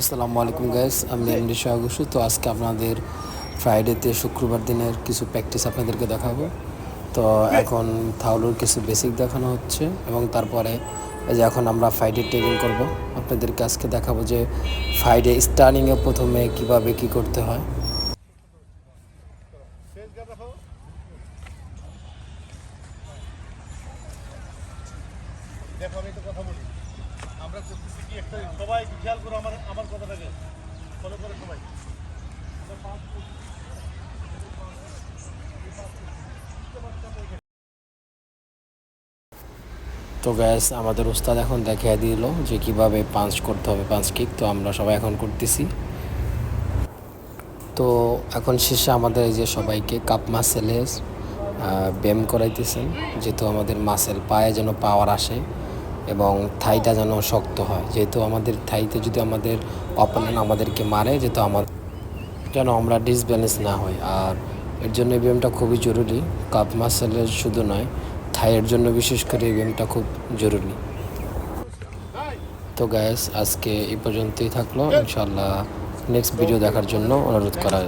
আসসালামু আলাইকুম গাইস আমি এমডি শাহগুসু তো আজকে আপনাদের ফ্রাইডেতে শুক্রবার দিনের কিছু প্র্যাকটিস আপনাদেরকে দেখাবো। তো এখন থাউলুর কিছু বেসিক দেখানো হচ্ছে এবং তারপরে এই যে এখন আমরা ফ্রাইডে ট্রেনিং করব। আপনাদেরকে আজকে দেখাবো যে ফ্রাইডে স্টার্টিংয়ে প্রথমে কীভাবে কি করতে হয়। দেখো, আমি একটা কথা বলি। আমরা করতেছি কি একটা সবাই খেয়াল করো, আমার আমার কথাটাকে ফলো করে সবাই তো গ্যাস আমাদের উস্তাদ এখন দেখিয়ে দিল যে কীভাবে পাঞ্চ করতে হবে পাঞ্চ কিক তো আমরা সবাই এখন করতেছি। তো এখন শেষে আমাদের এই যে সবাইকে কাপ মাসেলে ব্যায়াম করাইতেছেন, যেহেতু আমাদের মাসেল পায়ে যেন পাওয়ার আসে এবং থাইটা যেন শক্ত হয়। যেহেতু আমাদের থাইতে যদি আমাদের অপোনেন্ট আমাদেরকে মারে, যেহেতু আমার যেন আমরা ডিসব্যালেন্স না হই আর এর জন্য ব্যায়ামটা খুবই জরুরি কাপ মাসেলের শুধু নয় থাইয়ের জন্য বিশেষ করে এই গেমটা খুব জরুরি। তো গ্যাস আজকে এই পর্যন্তই থাকল। ইনশাল্লাহ নেক্সট ভিডিও দেখার জন্য অনুরোধ করা